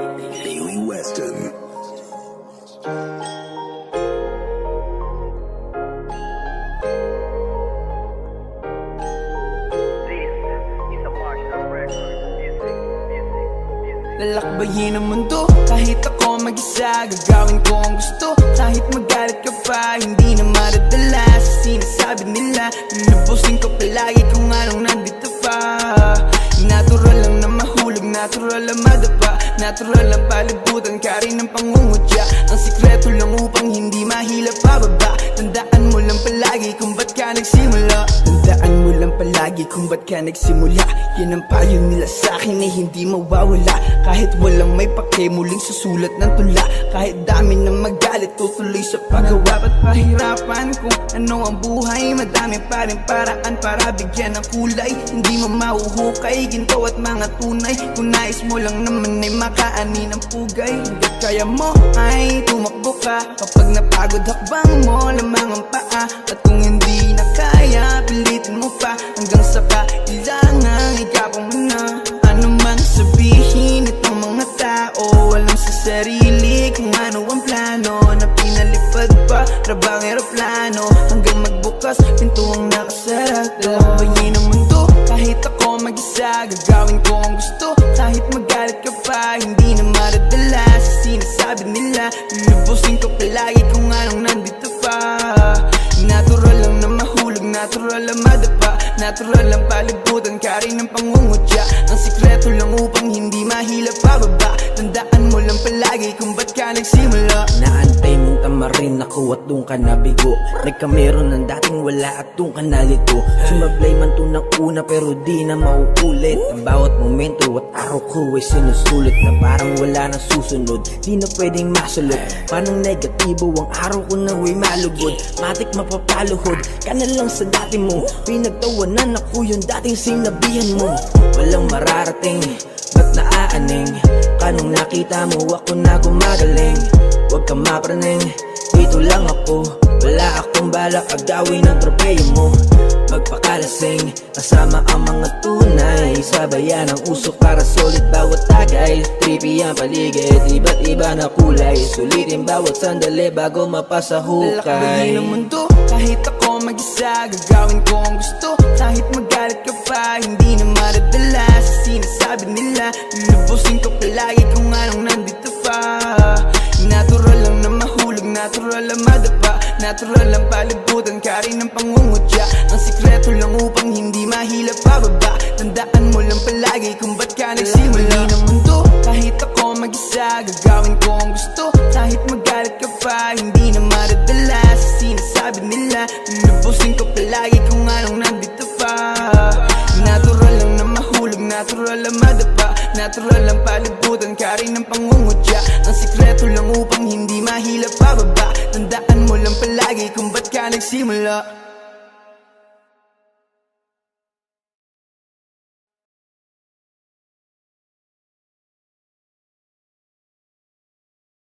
Bailey Weston. Lalakbayin ang mundo Kahit ako mag-isa Gagawin ko ang gusto. Kahit magalit ka pa Hindi na maradala Sa sinasabi nila. Lulubusin ko Natural lang palibutan Ka rin ng pangungutya. Ang sikreto lang upang Hindi mahila pababa. Tandaan lang palagi Kung ba't ka nagsimula? Tandaan mo lang palagi Kung ba't ka nagsimula. Yan ang payo nila sa akin Ay hindi mawawala. Kahit walang may pake Muling susulat ng tula. Kahit dami ng magalit Tutuloy sa paggawa. Ba't pahirapan kung ano ang buhay? Madami pa rin paraan Para bigyan ng kulay. Hindi mo mahuhukay Ginto at mga tunay. Kung nais mo lang naman Ay makaani ng pugay. Hanggat kaya mo ay tumakbo ka Kapag napagod hakbang mo Lamang ang paa At kung hindi na kaya Pilitin mo pa. Hanggang sa kailangan Ikaw mo na Ano man sabihin Itong mga tao Walang sa sarili Kung ano ang plano. Na pinalipad pa Rabang aeroplano Hanggang magbukas Pinto ang nakasara Lalabayin ang mundo Kahit ako mag-isa Gagawin ko ang gusto. Kahit magalit Natural lang madapa Natural lang palibutan Ka rin ng pangungutya. Ang tamarin ako at doon ka nabigo. Nagkamero ng dating wala at doon ka nalito. Sumablay man to ng una pero di na mauulit. Ang bawat momento at araw ko ay sinusulit Na parang wala na susunod. Di na pwedeng masulot. Parang negatibo ang araw ko na way malugod. Matik mapapaluhod. Ka na lang sa dati mo. Pinagtawanan ako yung dating sinabihan mo. Walang mararating. Ba't naaaning? Kanong nakita mo? Ako na gumagaling. Huwag ka mapraning Dito lang ako. Wala akong balak agawin ang tropeyo mo. Magpakalasing Kasama ang mga tunay. Sabayan ang usok para solid bawat tagay. Trippy ang paligid Iba't iba na kulay. Sulitin bawat sandali bago mapasa Lalakbayin hukay ang mundo Kahit ako mag-isa Gagawin ko ang gusto. Kahit magalit ka pa Hindi na maradala Sa sinasabi nila. Lulubusin ko palagi Kung anong nandito Natural lang madapa Natural lang palibutan Ka rin ng pangungutya. Ang sikreto lang upang Hindi mahila pababa. Tandaan mo lang palagi Kung ba't ka nagsimula. Ng mundo Kahit ako mag-isa Gagawin ko ang gusto. Kahit magalit ka pa Hindi na maradala Sa sinasabi nila. Lulubusin ko palagi Kung anong nandito pa. Natural lang na mahulog Natural lang madapa Natural lang palibutan Ka rin ng pangungutya. Ang sikreto lang upang Hindi mahila pababa. Tandaan mo lang palagi Kung ba't ka nagsimula